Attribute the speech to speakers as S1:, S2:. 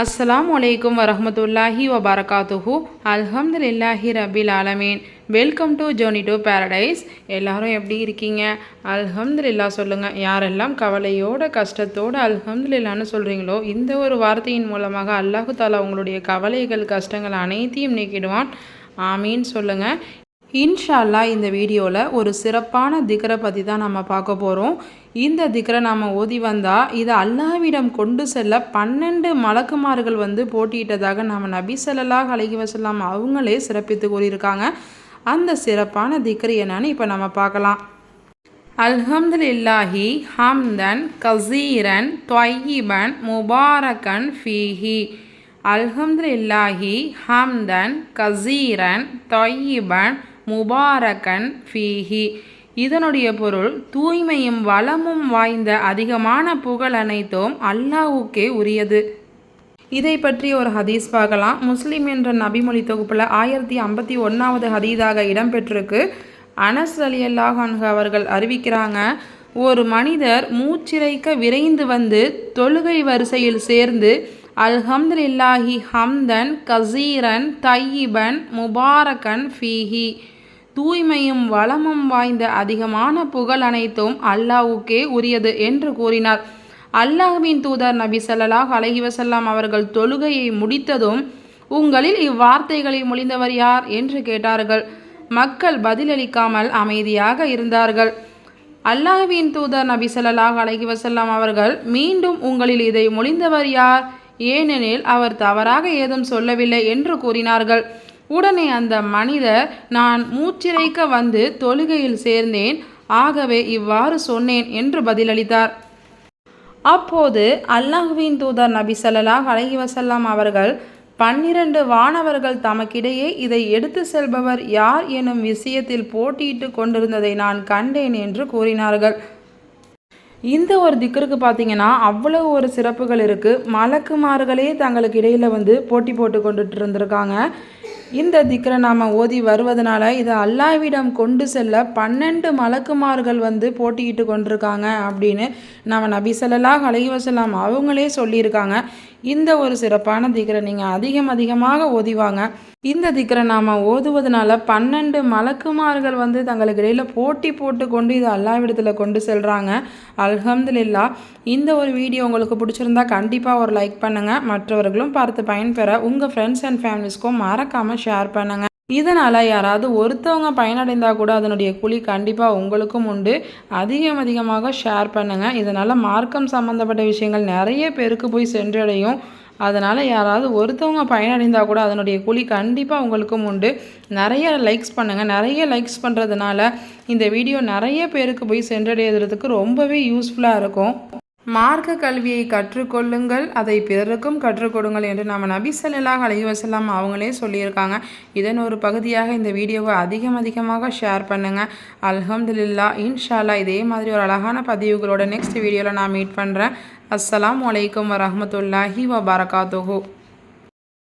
S1: அஸ்ஸலாமு அலைக்கும் வரஹ்மத்துல்லாஹி வபரகாத்துஹு அல்ஹம்துலில்லாஹி ரபில் ஆலமீன் welcome to journey to paradise எல்லாரும் எப்படி இருக்கீங்க? அல்ஹம்துலில்லா சொல்லுங்கள் யாரெல்லாம் கவலையோட கஷ்டத்தோட அல்ஹம்துலில்லான்னு சொல்கிறீங்களோ இந்த ஒரு வார்த்தையின் மூலமாக அல்லாஹு தாலா உங்களுடைய கவலைகள் கஷ்டங்கள் அனைத்தையும் நீக்கிடுவான். ஆமீன் சொல்லுங்கள் இன்ஷா அல்லாஹ் இந்த வீடியோவில் ஒரு சிறப்பான திகரை பற்றி தான் நம்ம பார்க்க போகிறோம் இந்த திக்கரை நாம் ஓதி வந்தால் இதை அல்லாஹ்விடம் கொண்டு செல்ல பன்னெண்டு மலக்குமார்கள் வந்து போட்டியிட்டதாக நம்ம நபி செல்லலாக அழகி வசல்லாம் அவங்களே சிறப்பித்து கூறியிருக்காங்க. அந்த சிறப்பான திக்கர் என்னன்னு இப்போ நம்ம பார்க்கலாம். அல்ஹம்துலில்லாஹி ஹம்தன் கசீரன் தொய்யிபன் முபாரக்கன் ஃபீஹி. அல்ஹம்துலில்லாஹி ஹம்தன் கசீரன் தொய்யிபன் முபாரகன் ஃபீஹி. இதனுடைய பொருள் தூய்மையும் வளமும் வாய்ந்த அதிகமான புகழ் அனைத்தும் அல்லாஹுக்கே உரியது. இதை பற்றி ஒரு ஹதீஸ் பார்க்கலாம். முஸ்லீம் என்ற நபிமொழி தொகுப்பில் ஆயிரத்தி ஐம்பத்தி ஒன்றாவது ஹதீதாக இடம்பெற்றிருக்கு. அனஸ் அலி அல்லாஹான்ஹு அவர்கள் அறிவிக்கிறாங்க ஒரு மனிதர் மூச்சிறைக்க விரைந்து வந்து தொழுகை வரிசையில் சேர்ந்து அல்ஹம்துலில்லாஹி ஹம்தன் கசீரன் தையிபன் முபாரக்கன் ஃபீஹி. தூய்மையும் வளமும் வாய்ந்த அதிகமான புகழ் அனைத்தும் அல்லாஹ்வுக்கே உரியது என்று கூறினார். அல்லாஹ்வின் தூதர் நபி சல்லாஹ் அலஹி வசல்லாம் அவர்கள் தொழுகையை முடித்ததும் உங்களில் இவ்வார்த்தைகளை மொழிந்தவர் யார்? என்று கேட்டார்கள். மக்கள் பதிலளிக்காமல் அமைதியாக இருந்தார்கள். அல்லாஹ்வின் தூதர் நபி சல்லாஹ் அலஹி வசல்லாம் அவர்கள் மீண்டும் உங்களில் இதை மொழிந்தவர் யார்? ஏனெனில் அவர் தவறாக ஏதும் சொல்லவில்லை என்று கூறினார்கள். உடனே அந்த மனிதர் நான் மூச்சிறைக்க வந்து தொழுகையில் சேர்ந்தேன் ஆகவே இவ்வாறு சொன்னேன் என்று பதிலளித்தார். அப்போது அல்லாஹுவின் தூதர் நபி சல்லாஹ் அலஹி வசல்லாம் அவர்கள் பன்னிரண்டு வானவர்கள் தமக்கிடையே இதை எடுத்து செல்பவர் யார் எனும் விஷயத்தில் போட்டியிட்டு கொண்டிருந்ததை நான் கண்டேன் என்று கூறினார்கள். இந்த ஒரு திக்கருக்கு பார்த்தீங்கன்னா அவ்வளவு ஒரு சிறப்புகள் இருக்குது மலக்குமார்களே தங்களுக்கு இடையில் வந்து போட்டி போட்டு கொண்டுட்டு இருந்திருக்காங்க. இந்த திக்கரை நாம் ஓதி வருவதனால இதை அல்லாவிடம் கொண்டு செல்ல பன்னெண்டு மலக்குமார்கள் வந்து போட்டியிட்டு கொண்டிருக்காங்க அப்படின்னு நம்ம நபி ஸல்லல்லாஹு அவங்களே சொல்லியிருக்காங்க. இந்த ஒரு சிறப்பான திக்கரை நீங்கள் அதிகம் அதிகமாக ஓதிவாங்க. இந்த திக்கரை நாம் ஓதுவதனால பன்னெண்டு மலக்குமார்கள் வந்து தங்களுக்கு இடையில் போட்டி போட்டு கொண்டு இதை அல்லாவிடத்தில் கொண்டு செல்கிறாங்க அல்ஹம்துலில்லா. இந்த ஒரு வீடியோ உங்களுக்கு பிடிச்சிருந்தா கண்டிப்பாக ஒரு லைக் பண்ணுங்கள் மற்றவர்களும் பார்த்து பயன்பெற உங்கள் ஃப்ரெண்ட்ஸ் அண்ட் ஃபேமிலிஸ்க்கும் மறக்காமல் ஷேர் பண்ணுங்கள் இதனால் யாராவது ஒருத்தவங்க பயனடைந்தால் கூட அதனுடைய குழி கண்டிப்பாக உங்களுக்கும் உண்டு. அதிகம் அதிகமாக ஷேர் பண்ணுங்கள் இதனால் மார்க்கம் சம்மந்தப்பட்ட விஷயங்கள் நிறைய பேருக்கு போய் சென்றடையும். அதனால் யாராவது ஒருத்தவங்க பயனடைந்தால் கூட அதனுடைய கூலி கண்டிப்பாக உங்களுக்கும் உண்டு. நிறைய லைக்ஸ் பண்ணுங்கள் நிறைய லைக்ஸ் பண்ணுறதுனால இந்த வீடியோ நிறைய பேருக்கு போய் சென்றடைகிறதுக்கு ரொம்பவே யூஸ்ஃபுல்லாக இருக்கும். மார்க்க கல்வியை கற்றுக்கொள்ளுங்கள் அதை பிறருக்கும் கற்றுக் கொடுங்கள் என்று நம்ம நபி ஸல்லல்லாஹு அலைஹி அவங்களே சொல்லியிருக்காங்க. இதன் ஒரு பகுதியாக இந்த வீடியோவை அதிகம் அதிகமாக ஷேர் பண்ணுங்கள் அல்ஹம்துலில்லா இன்ஷால்லா இதே மாதிரி ஒரு அழகான பதிவுகளோட நெக்ஸ்ட் வீடியோவில் நான் மீட் பண்ணுறேன் அஸ்லாம் அலைக்கும் வரமத்துல்லாஹி வபரகாத்துஹு.